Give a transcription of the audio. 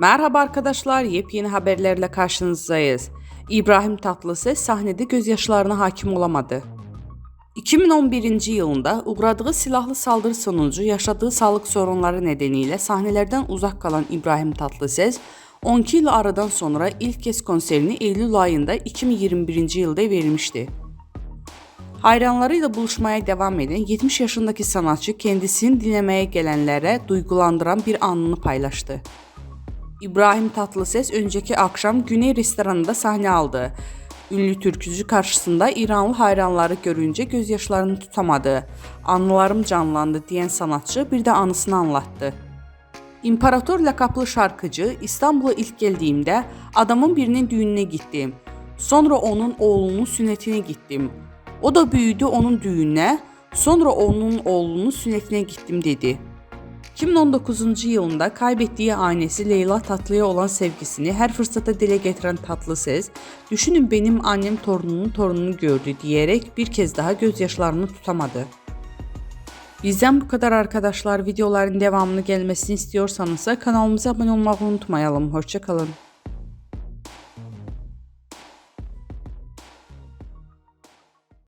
Merhaba arkadaşlar, yepyeni haberlerle karşınızdayız. İbrahim Tatlıses sahnede gözyaşlarına hakim olamadı. 2011 yılında uğradığı silahlı saldırı sonucu yaşadığı sağlık sorunları nedeniyle sahnelerden uzak kalan İbrahim Tatlıses, 12 yıl aradan sonra ilk kez konserini Eylül ayında 2021 yılda vermişti. Hayranlarıyla buluşmaya devam eden 70 yaşındaki sanatçı kendisini dinlemeye gelenlere duygulandıran bir anını paylaştı. İbrahim Tatlıses önceki akşam Güney restoranında sahne aldı. Ünlü türkücü karşısında İranlı hayranları görünce gözyaşlarını tutamadı. Anılarım canlandı diyen sanatçı bir de anısını anlattı. İmparator lakaplı şarkıcı İstanbul'a ilk geldiğimde adamın birinin düğününe gittim. Sonra onun oğlunun sünnetine gittim. O da büyüdü onun düğününe. Sonra onun oğlunun sünnetine gittim dedi. 2019 yılında kaybettiği annesi Leyla Tatlı'ya olan sevgisini her fırsatta dile getiren Tatlıses, "Düşünün benim annem torununun torununu gördü." diyerek bir kez daha gözyaşlarını tutamadı. Bizden bu kadar arkadaşlar. Videoların devamını gelmesini istiyorsanız kanalımıza abone olmayı unutmayalım. Hoşçakalın.